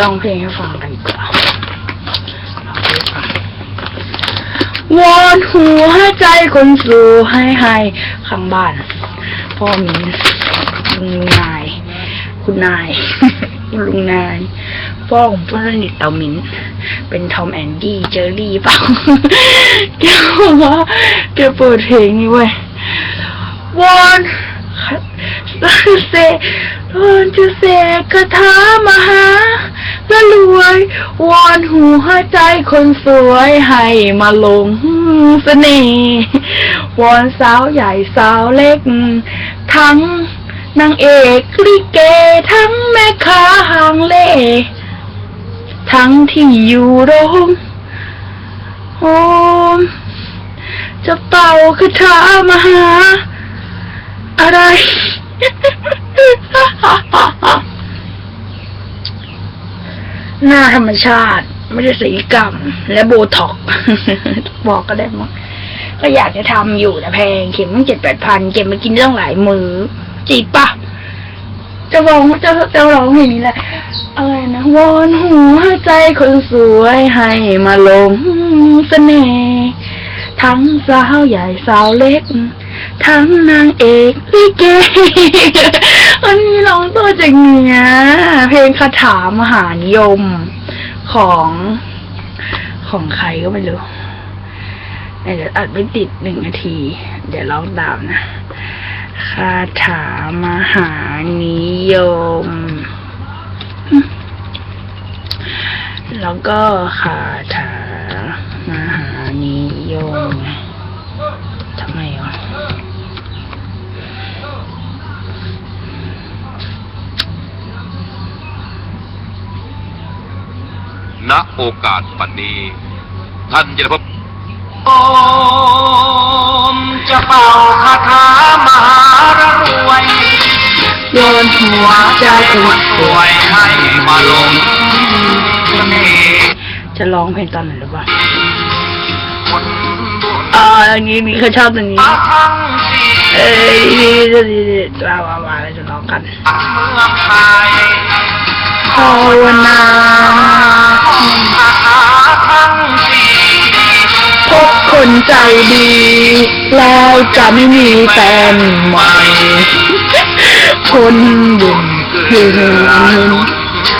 ร้องเพลงให้ฟังกันก่องเพลงให้ฟังวอนหัวใจคนสู่ให้ให้ข้างบ้าน พ่อมีลุงนาย คุณนาย ลุงนาย พ่อของเพื่อนสนิทเตามิน เป็นทอมแอนดี้เจอรี่เปล่าแกบอกว่าแกเปิดเพลงนี้เว้ยวอนเซวอนจะเสกคาถามหา วยวอนหัวใจคนสวยให้มาลงเสน่ห์วอนสาวใหญ่สาวเล็ก ทั้งนางเอกลิเก ทั้งแม่ค้าหางเล่ทั้งที่อยู่โรงโอมจะเป่าคาถามหาอะไร หน้าธรรมชาติ ไม่ได้สีกรรม และโบท็อกบอกก็ได้มั้งก็อยากจะทำอยู่แต่แพงเข็มตั้งเจ็ดแปดพันเก็บมากินเรื่องหลายมือจีบปะจะร้องจะจะร้องอย่างนี้แหละอะไรนะวอนหัวใจคนสวยให้มาลงเสน่ห์ทั้งสาวใหญ่สาวเล็ก ทั้งนางเอกลิเกอันนี้ร้องตัวจริงเนี่ย เพลงคาถามหานิยมของของใครก็ไม่รู้เดี๋ยวอัดไม่ติดหนึ่งนาที เดี๋ยวร้องตามนะคาถามหานิยม แล้วก็คาถา ณโอกาสปันนี้ ท่านจะได้พบโอมจะเป่าคาถามหารวย โยนหัวใจคคนนสวยให้มาลงเสน่ห์จะร้องเพลงตอนไหนหรือเปล่าคนบุญอ่าอันนี้นี่เขาชอบตรงนี้มาทั้งสี่เอ้ยนี่นี่นี่นี่ว้าวว้าวว้าวเราจะร้องกัน เมืองไทย ภาวนา คนใจดี แล้วจะไม่มีแฟนใหม่ คนบุญคือ